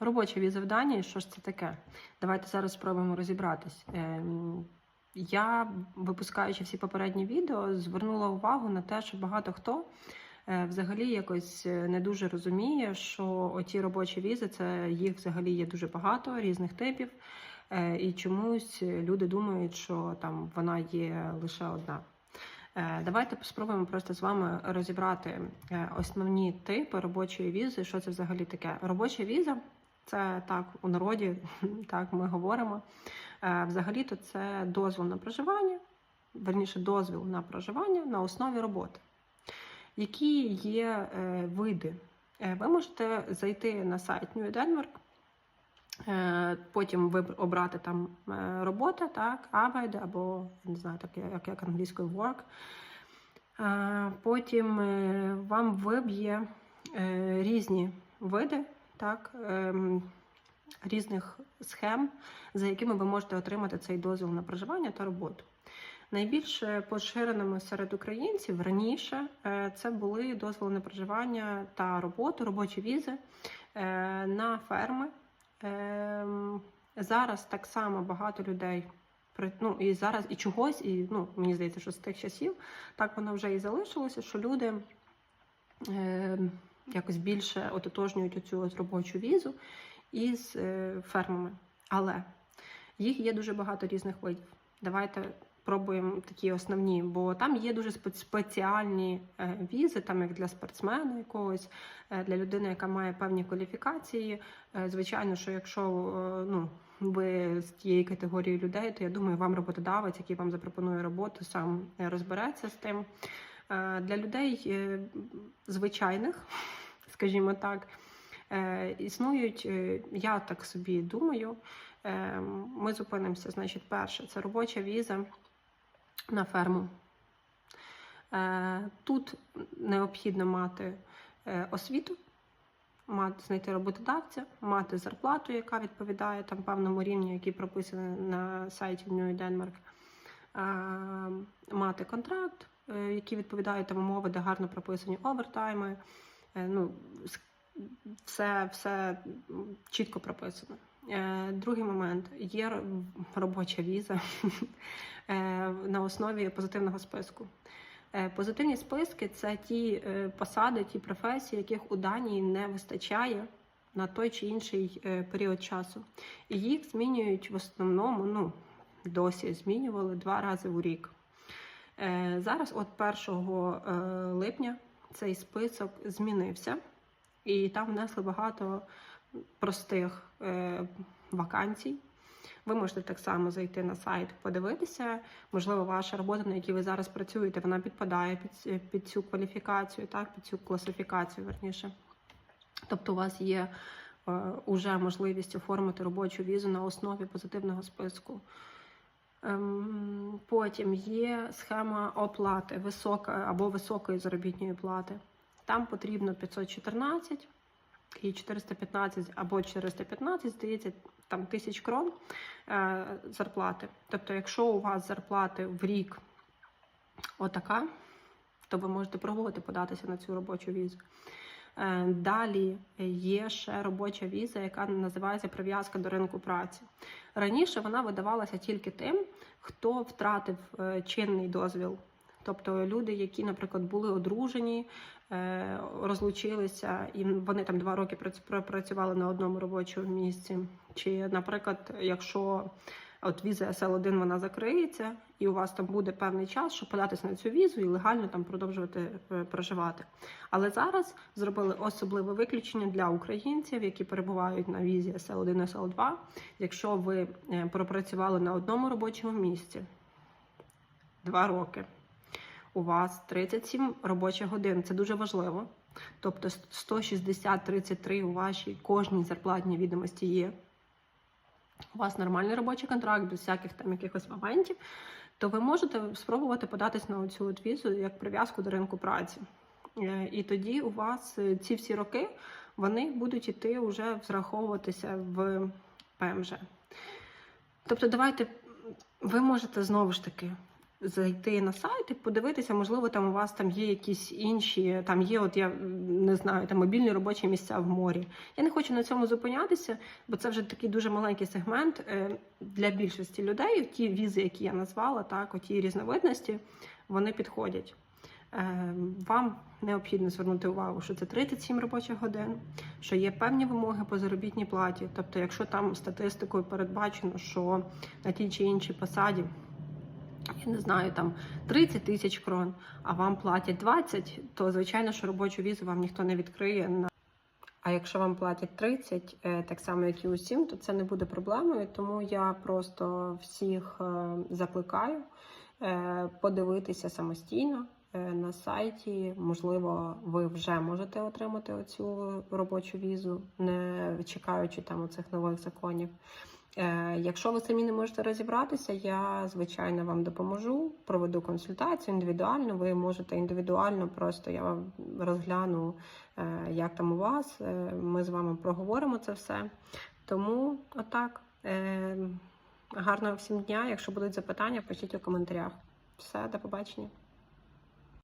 Робоча віза в Данії, що ж це таке? Давайте зараз спробуємо розібратись. Ем, Я, випускаючи всі попередні відео, звернула увагу на те, що багато хто е, взагалі якось е, не дуже розуміє, що оті робочі візи, це їх взагалі є дуже багато різних типів. Е, І чомусь люди думають, що там вона є лише одна. Е, Давайте спробуємо просто з вами розібрати е, основні типи робочої візи. Що це взагалі таке? Робоча віза це так у народі, так ми говоримо. Е, Взагалі-то це дозвіл на проживання, верніше дозвіл на проживання на основі роботи. Які є е, види? Е, Ви можете зайти на сайт New Denmark, потім обрати там робота, так, Arbeit, або не знаю, так як, як англійською work. Потім вам виб'є різні види, так, ем, різних схем, за якими ви можете отримати цей дозвіл на проживання та роботу. Найбільш е, поширеними серед українців раніше е, це були дозволи на проживання та роботу, робочі візи е, на ферми. Ем, Зараз так само багато людей ну, і зараз і чогось, і ну, мені здається, що з тих часів так воно вже і залишилося, що люди е, якось більше ототожнюють цю робочу візу із е, фермами. Але їх є дуже багато різних видів. Давайте пробуємо такі основні, бо там є дуже спеціальні е, візи, там як для спортсмена якогось, е, для людини, яка має певні кваліфікації. Звичайно, що якщо ну, ви з тієї категорії людей, то я думаю, вам роботодавець, який вам запропонує роботу, сам розбереться з тим. Е, Для людей е, звичайних, скажімо так, е, існують, я так собі думаю, ми зупинимося. Значить, перше, це робоча віза на ферму. Тут необхідно мати освіту, мати знайти роботодавця, мати зарплату, яка відповідає там певному рівню, який прописаний на сайті New Denmark, мати контракт, е, який відповідає там умови, де гарно прописані овертайми. Е, Ну, все, все чітко прописано. Е, Другий момент є робоча віза на основі позитивного списку. Позитивні списки це ті посади, ті професії, яких у Данії не вистачає на той чи інший період часу. І їх змінюють в основному, ну, досі змінювали два рази у рік. Е, Зараз, от 1 е, липня, цей список змінився, і там внесли багато простих е, вакансій. Ви можете так само зайти на сайт, подивитися. Можливо, ваша робота, на якій ви зараз працюєте, вона підпадає під, під цю кваліфікацію, так, під цю класифікацію, верніше. Тобто, у вас є е, уже можливість оформити робочу візу на основі позитивного списку. Ем, Потім є схема оплати висока або високої заробітної плати. Там потрібно 514 і 415 або 415, здається, там тисяч крон е, зарплати. Тобто, якщо у вас зарплати в рік отака, то ви можете пробувати податися на цю робочу візу. Е, Далі є ще робоча віза, яка називається прив'язка до ринку праці. Раніше вона видавалася тільки тим, хто втратив е, чинний дозвіл. Тобто люди, які, наприклад, були одружені, е, розлучилися, і вони там два роки працювали на одному робочому місці. Чи, наприклад, якщо от віза SL1 вона закриється, і у вас там буде певний час, щоб податися на цю візу і легально там продовжувати е, проживати. Але зараз зробили особливе виключення для українців, які перебувають на візі SL1 SL2. Якщо ви е, пропрацювали на одному робочому місці два роки, у вас 37 робочих годин. Це дуже важливо. Тобто 160-33 у вашій кожній зарплатній відомості є. У вас нормальний робочий контракт, без всяких там якихось моментів, то ви можете спробувати податись на цю візу як прив'язку до ринку праці. Е, І тоді у вас е, ці всі роки вони будуть іти вже взраховуватися в ПМЖ. Тобто, давайте ви можете знову ж таки зайти на сайт і подивитися, можливо, там у вас там є якісь інші, там є, от я не знаю, там мобільні робочі місця в морі. Я не хочу на цьому зупинятися, бо це вже такий дуже маленький сегмент е, для більшості людей. Ті візи, які я назвала, так, оті різновидності, вони підходять. Е, Вам необхідно звернути увагу, що це 37 робочих годин, що є певні вимоги по заробітній платі. Тобто, якщо там статистикою передбачено, що на тій чи іншій посаді, я не знаю, там 30 тисяч крон, а вам платять 20, то звичайно, що робочу візу вам ніхто не відкриє на. А якщо вам платять 30, е, так само як і усім, то це не буде проблемою. Тому я просто всіх е, закликаю е, подивитися самостійно на сайті. Можливо, ви вже можете отримати оцю робочу візу, не чекаючи там оцих нових законів. Е, Якщо ви самі не можете розібратися, я звичайно вам допоможу, проведу консультацію індивідуально. Ви можете індивідуально, просто я вам розгляну, е, як там у вас. Е, Ми з вами проговоримо це все. Тому отак. Е, Гарного всім дня. Якщо будуть запитання, пишіть у коментарях. Все, до побачення.